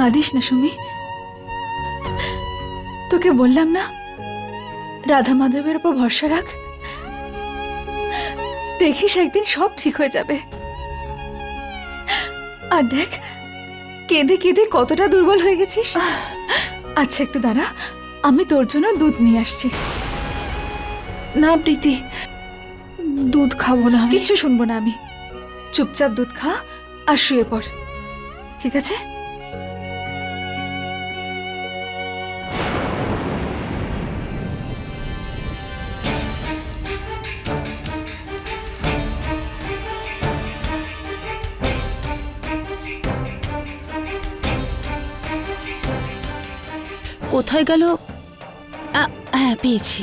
কাঁদিস না সুমি। তোকে বললাম না রাধা মাধবের উপর ভরসা রাখ। দেখিস একদিন সব ঠিক হয়ে যাবে। আর দেখ কেঁদে কেঁদে কতটা দুর্বল হয়ে গেছিস। আচ্ছা একটু দাঁড়া আমি তোর জন্য দুধ নিয়ে আসছি। না প্রীতি দুধ খাব না কিচ্ছু শুনব না আমি। চুপচাপ দুধ খা আর শুয়ে পড়। ঠিক আছে? কোথায় গেল? হ্যাঁ পেয়েছি।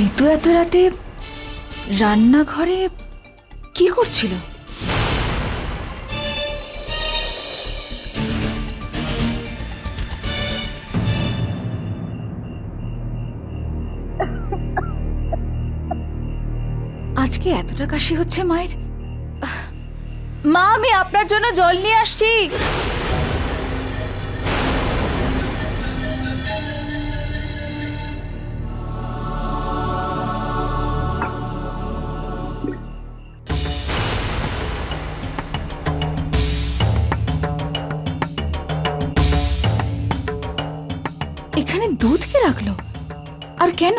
ঋতু এত রাতে রান্নাঘরে কি করছিল? আজকে এতটা কাশি হচ্ছে মায়ের? মা, আমি আপনার জন্য জল নিয়ে আসছি। এখানে দুধ কে রাখল? আর কেন?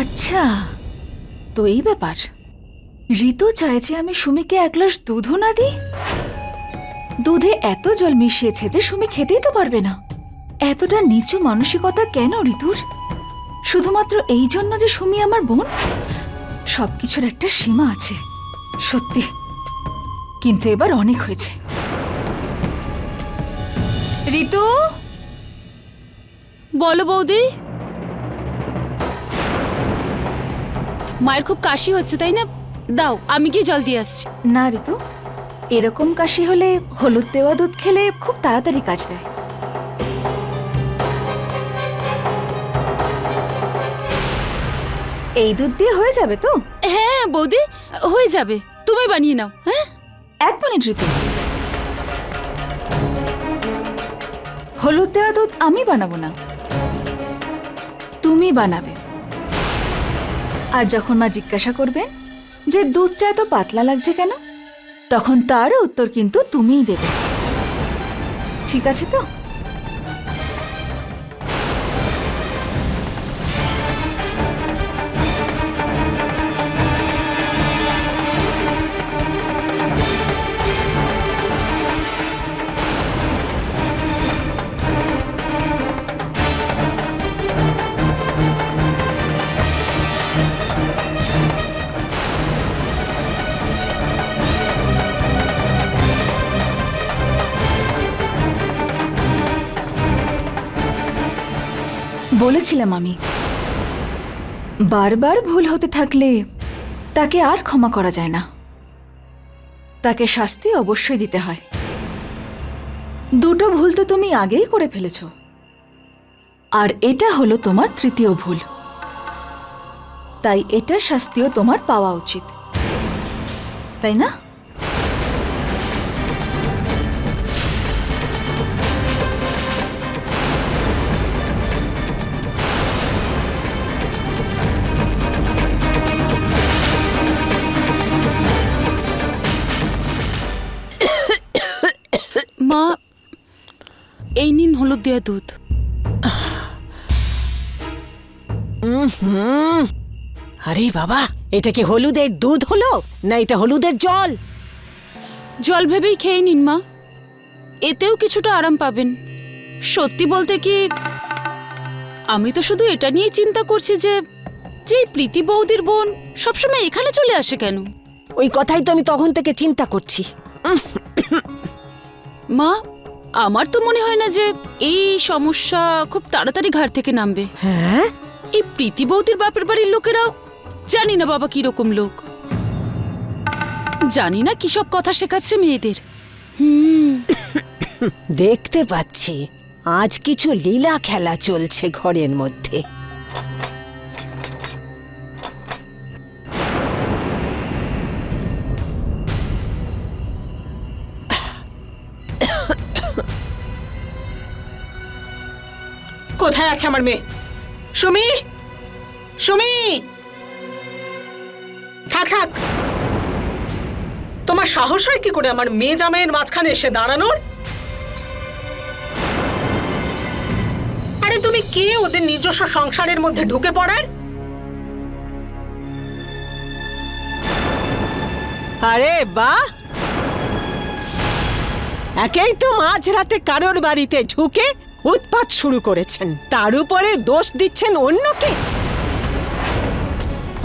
আচ্ছা। তো এই ব্যাপার। ঋতু চাইছে আমি সুমিকে এক গ্লাস দুধও না দিই? দুধে এত জল মিশিয়েছে যে সুমি খেতেই তো পারবে না। এতটা নিচু মানসিকতা কেন ঋতুর? শুধুমাত্র এই জন্য যে সুমি আমার বোন? সবকিছুর একটা সীমা আছে, সত্যি। কিন্তু এবার অনেক হয়েছে। ঋতু? বলো বৌদি। মায়ের খুব কাশি হচ্ছে তাই না? দাও আমি গিয়ে জল দিয়ে আসছি। না ঋতু। এরকম কাশি হলে হলুদ দেওয়া দুধ খেলে খুব তাড়াতাড়ি কাজ দেয়। এই দুধ দিয়ে হয়ে যাবে তো? হ্যাঁ বৌদি হয়ে যাবে। তুমি বানিয়ে নাও হ্যাঁ? এক মিনিট ঋতু। হলুদ দেওয়া দুধ আমি বানাবো না। তুমি বানাবে। আর যখন মা জিজ্ঞাসা করবেন যে দুধটা এত পাতলা লাগছে কেন, তখন তারও উত্তর কিন্তু তুমিই দেবে। ঠিক আছে তো? বলেছিলাম আমি। বারবার ভুল হতে থাকলে তাকে আর ক্ষমা করা যায় না। তাকে শাস্তি অবশ্যই দিতে হয়। দুটো ভুল তো তুমি আগেই করে ফেলেছ। আর এটা হলো তোমার তৃতীয় ভুল। তাই এটার শাস্তিও তোমার পাওয়া উচিত। তাই না? হলুদ দেওয়া দুধ। আরে বাবা এটা কি হলুদের দুধ হলো না এটা হলুদের জল? জল ভেবেই খেয়ে নিন মা। এতেও কিছুটা আরাম পাবেন। সত্যি বলতে কি আমি তো শুধু এটা নিয়ে চিন্তা করছি যে যে প্রীতি বৌদির বোন সবসময় এখানে চলে আসে কেন? ওই কথাই তো আমি তখন থেকে চিন্তা করছি। মা আমার তো মনে হয় না যে এই সমস্যা খুব তাড়াতাড়ি ঘাট থেকে নামবে। হ্যাঁ? এই প্রীতি বৌদির বাপের বাড়ির লোকেরাও জানি না বাবা কীরকম লোক। জানি না কি সব কথা শেখাচ্ছে মেয়েদের। হুম। দেখতে পাচ্ছি। আজ কিছু লীলা খেলা চলছে ঘরের মধ্যে। কোথায় আছে আমার মেয়ে? সুমি? সুমি? থাক থাক। তোমার সাহস হয় কি করে আমার মেয়ে জামাইয়ের মাঝখানে এসে দাঁড়ানোর? আরে তুমি কে ওদের নিজস্ব সংসারের মধ্যে ঢুকে পড়ার? আরে বা একেই তো মাঝরাতে কারোর বাড়িতে ঢুকে উৎপাত শুরু করেছেন। তার উপরে দোষ দিচ্ছেন অন্যকে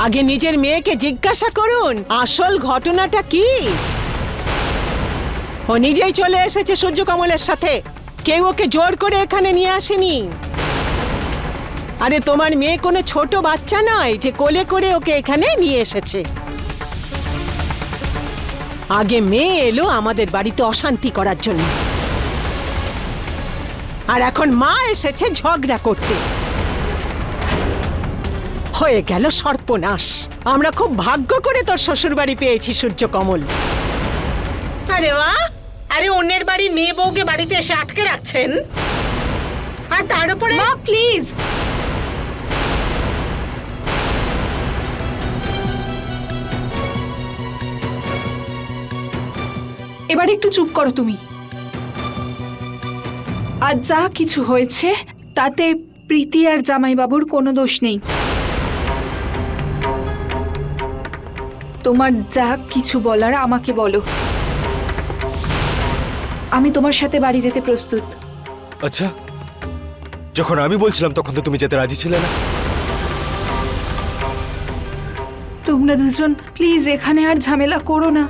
আগে নিজের মেয়েকে জিজ্ঞাসা করুন, আসল ঘটনাটা কি? ও নিজেই চলে এসেছে সূর্যকমলের সাথে। কেউ ওকে জোর করে এখানে নিয়ে আসেনি। আরে তোমার মেয়ে কোনো ছোট বাচ্চা নয় যে কোলে করে ওকে এখানে নিয়ে এসেছে। আগে মেয়ে এলো আমাদের বাড়িতে অশান্তি করার জন্য। আর এখন মা এসেছে ঝগড়া করতে। হয়ে গেল সর্বনাশ আমরা খুব ভাগ্য করে তোর শ্বশুর বাড়ি পেয়েছি সূর্য কমল আরে বা আরে অন্যের বাড়ির মেয়ে বউকে বাড়িতে এসে আটকে রাখছেন? আর তার উপরে মা প্লিজ। এবার একটু চুপ করো তুমি। আজ যা কিছু হয়েছে তাতে প্রীতি আর জামাইবাবুর কোনো দোষ নেই। তোমার যা কিছু বলার আমাকে বলো। আমি তোমার সাথে বাড়ি যেতে প্রস্তুত। আচ্ছা যখন আমি বলছিলাম তখন তো তুমি যেতে রাজি ছিলে না। তোমরা দুজন প্লিজ এখানে আর ঝামেলা করো না।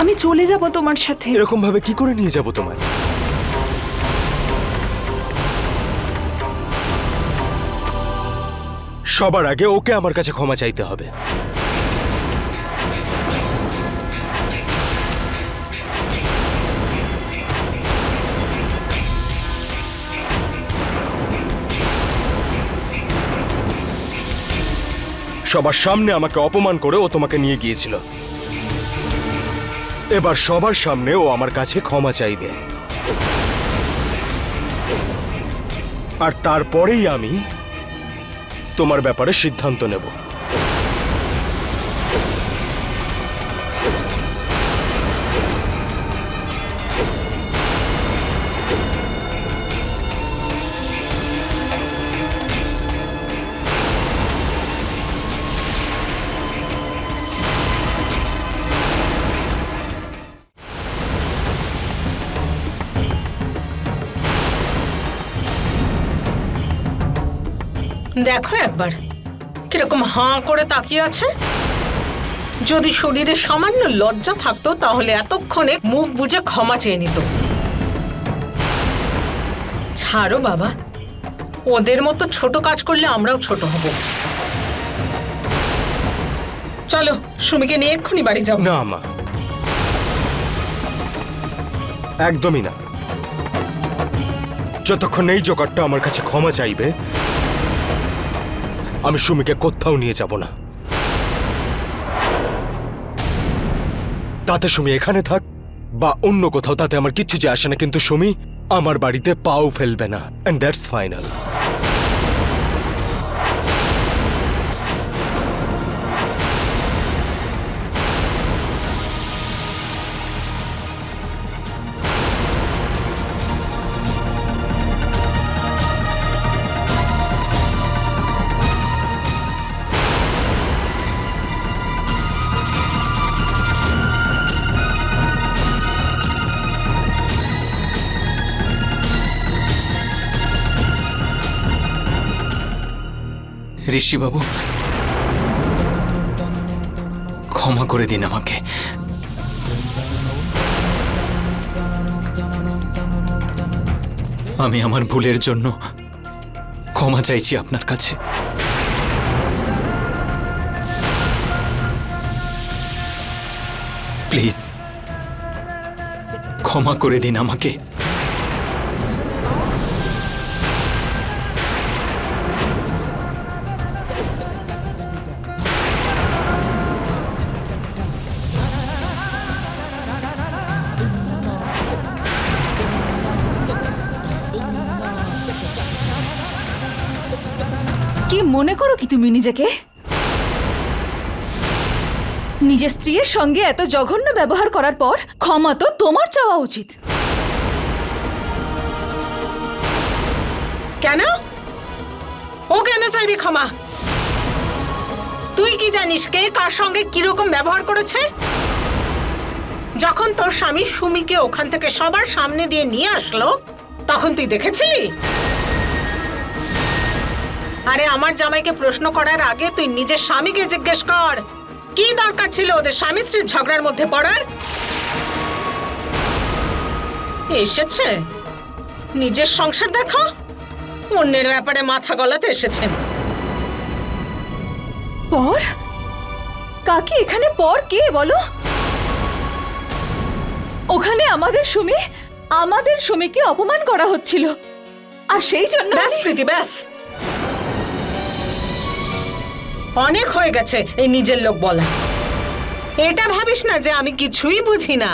আমি চলে যাব তোমার সাথে। এরকম ভাবে কি করে নিয়ে যাব তোমায়? সবার আগে ওকে আমার কাছে ক্ষমা চাইতে হবে। সবার সামনে আমাকে অপমান করে ও তোমাকে নিয়ে গিয়েছিল। এবার সবার সামনে ও আমার কাছে ক্ষমা চাইবে। আর তারপরেই আমি তোমার ব্যাপারে সিদ্ধান্ত নেব। দেখো একবার। কীরকম হাঁ করে তাকিয়ে আছে? যদি শরীরে সামান্য লজ্জা থাকতো, তাহলে এতক্ষণে মুখ বুঝে ক্ষমা চেয়ে নিত। ছাড়ো বাবা, ওদের মতো ছোট কাজ করলে আমরাও ছোট হব। চলো, সুমিকে নিয়ে এক্ষুনি বাড়ি যাব না, মা। একদমই না। যতক্ষণ এই জোগাড়টা আমার কাছে ক্ষমা চাইবে আমি সুমিকে কোথাও নিয়ে যাব না। তাতে সুমি এখানে থাক, বা অন্য কোথাও, তাতে আমার কিচ্ছু যে আসে না, কিন্তু সুমি আমার বাড়িতে পাও ফেলবে না অ্যান্ড দ্যাটস ফাইনাল ঋষিবাবু ক্ষমা করে দিন আমাকে। আমি আমার ভুলের জন্য ক্ষমা চাইছি আপনার কাছে। প্লিজ, ক্ষমা করে দিন আমাকে। মনে করো কি তুমি নিজেকে? নিজের স্ত্রীর সঙ্গে এত জঘন্য ব্যবহার করার পর ক্ষমা তো তোমার চাওয়া উচিত। কেন? ও কেন চাইবি ক্ষমা? তুই কি জানিস কে কার সঙ্গে কীরকম ব্যবহার করেছে? যখন তোর স্বামী সুমিকে ওখান থেকে সবার সামনে দিয়ে নিয়ে আসলো, তখন তুই দেখেছিলি? আরে আমার জামাইকে প্রশ্ন করার আগে তুই নিজের স্বামীকে জিজ্ঞেস কর। কি দরকার ছিল ওদের স্বামী স্ত্রীর ঝগড়ার মধ্যে পড়ার? এসেছে। নিজের সংসার দেখো। অন্যের ব্যাপারে মাথা গলাতে এসেছেন। পর? কাকি এখানে পর কে বলো? ওখানে আমাদের সুমি আমাদের সুমিকে অপমান করা হচ্ছিল। আর সেই জন্য ব্যাস প্রীতি ব্যাস। অনেক হয়ে গেছে এই নিজের লোক বলা এটা ভাবিস না যে আমি কিছুই বুঝি না।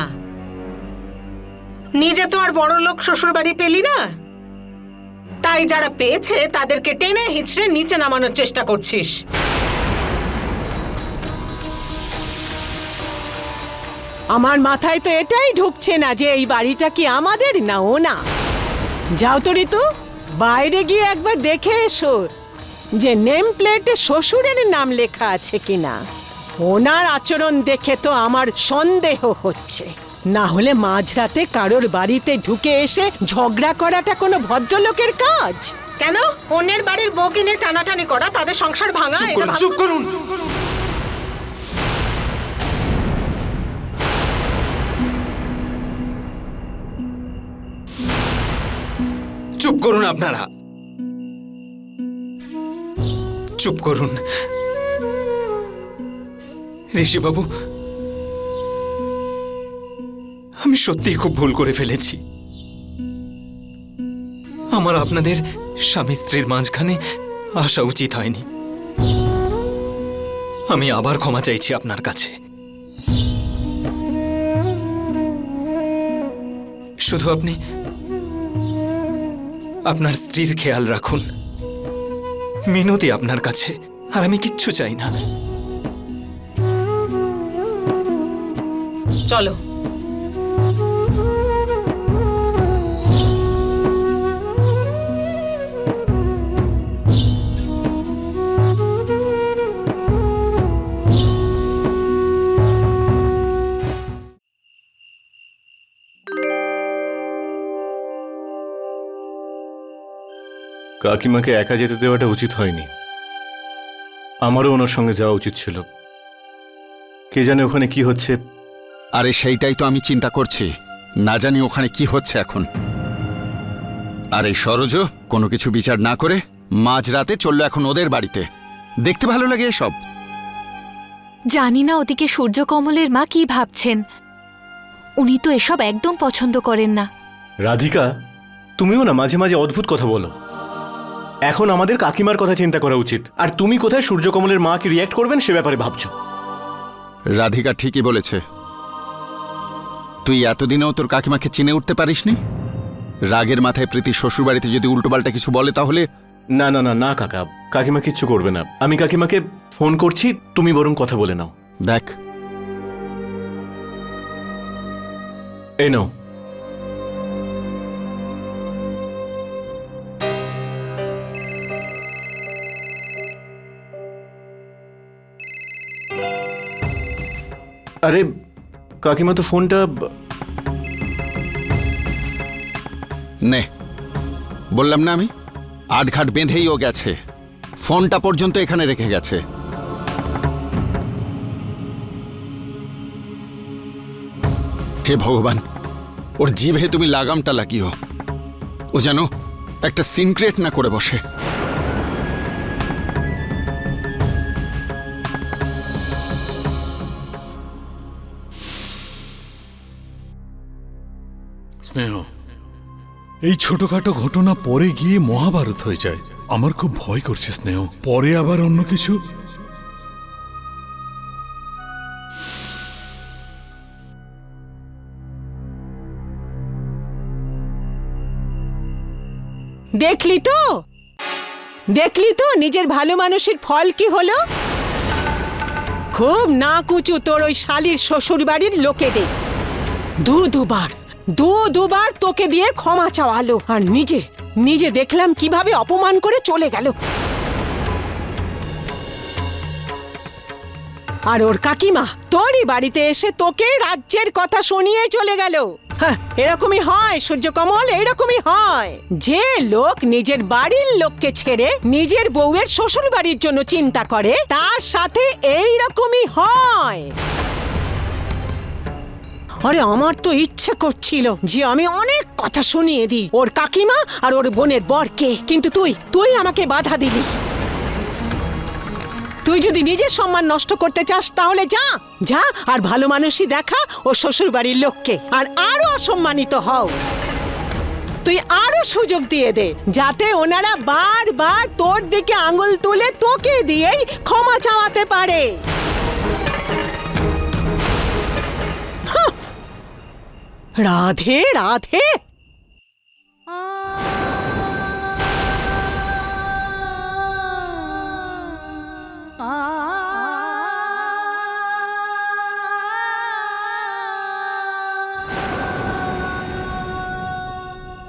নিজে তো আর বড় লোক শ্বশুর বাড়ি পেলি না। তাই যারা পেয়েছে তাদেরকে টেনে হিচড়ে নিচে নামানোর চেষ্টা করছিস। আমার মাথায় তো এটাই ঢুকছে না যে এই বাড়িটা কি আমাদের না ও না। যাও তো ঋতু, বাইরে গিয়ে একবার দেখে এসো। যে নেম প্লেটে শ্বশুরের নাম লেখা আছে কিনা। ওনার আচরণ দেখে তো আমার সন্দেহ হচ্ছে। না হলে মাঝরাতে কারোর বাড়িতে ঢুকে এসে ঝগড়া করাটা কোনো ভদ্রলোকের কাজ? কেন? অন্যের বাড়ির বউ কিনে টানাটানি করা তাদের সংসার ভাঙা চুপ করুন। চুপ করুন আপনারা। চুপ করুন। ঋষিবাবু, আমি সত্যিই খুব ভুল করে ফেলেছি। আমার আপনাদের স্বামী স্ত্রীর মাঝখানে আসা উচিত হয়নি। আমি আবার ক্ষমা চাইছি আপনার কাছে। শুধু আপনি আপনার স্ত্রীর খেয়াল রাখুন। মিনতি আপনার কাছে আর আমি কিচ্ছু চাই না। চলো। কাকিমাকে একা যেতে দেওয়াটা উচিত হয়নি। আমারও ওনার সঙ্গে যাওয়া উচিত ছিল। কে জানে ওখানে কি হচ্ছে? আরে সেইটাই তো আমি চিন্তা করছি। না জানি ওখানে কি হচ্ছে এখন। আর এই সরোজ কোনো কিছু বিচার না করে মাঝরাতে চলল এখন ওদের বাড়িতে। দেখতে ভালো লাগে এসব। জানি না ওদিকে সূর্যকমলের মা কি ভাবছেন। উনি তো এসব একদম পছন্দ করেন না। রাধিকা তুমিও না মাঝে মাঝে অদ্ভুত কথা বলো। এখন আমাদের কাকিমার কথা চিন্তা করা উচিত। আর তুমি কোথায় সূর্যকমলের মা কি রিয়াক্ট করবেন সে ব্যাপারে ভাবছ? রাধিকা ঠিকই বলেছে। তুই এতদিনেও তোর কাকিমাকে চিনে উঠতে পারিসনি? রাগের মাথায় প্রীতি শ্বশুরবাড়িতে যদি উল্টোপাল্টা কিছু বলে তাহলে? না না না না কাকা কাকিমা কিচ্ছু করবে না। আমি কাকিমাকে ফোন করছি তুমি বরং কথা বলে নাও। দেখ। এই নাও। আরে, কাকিমা তো ফোনটা নে, বললাম না আমি? আটঘাট বেঁধেই ও গেছে। ফোনটা পর্যন্ত এখানে রেখে গেছে। হে ভগবান, ওর জিভে তুমি লাগামটা লাগিও। ও যেন একটা সিনক্রেট না করে বসে। এই ছোটখাটো ঘটনা পরে গিয়ে মহাভারত হয়ে যায়। আমার খুব ভয় করছে, স্নেহ। পরে আবার অন্য কিছু? দেখলি তো? দেখলি তো নিজের ভালো মানুষের ফল কি হলো? খুব না কুচু তোর ওই শালির শ্বশুর বাড়ির লোকেদের। দু দুবার দু দুবার তোকে দিয়ে ক্ষমা চাওয়ালো আর নিজে নিজে দেখলাম কীভাবে অপমান করে চলে গেল। আর ওর কাকিমা তোরই বাড়িতে এসে তোকে রাজ্যের কথা শুনিয়ে চলে গেল। হ্যাঁ, এরকমই হয় সূর্যকমল এরকমই হয়। যে লোক নিজের বাড়ির লোককে ছেড়ে নিজের বউয়ের শ্বশুর বাড়ির জন্য চিন্তা করে তার সাথে এই রকমই হয়। আরে, আমার তো ইচ্ছে করছিল যে আমি অনেক কথা শুনিয়ে দিই। ওর কাকিমা আর ওর বোনের বরকে। কিন্তু তুই তুই আমাকে বাধা দিলি। তুই যদি নিজের সম্মান নষ্ট করতে চাস, তাহলে যা যা, আর ভালো মানুষই দেখা ও শ্বশুর বাড়ির লোককে। আর আরও অসম্মানিত হও। তুই আরও সুযোগ দিয়ে দে, যাতে ওনারা বারবার তোর দিকে আঙুল তুলে তোকে দিয়েই ক্ষমা চাওয়াতে পারে। হাহ! রাধে রাধে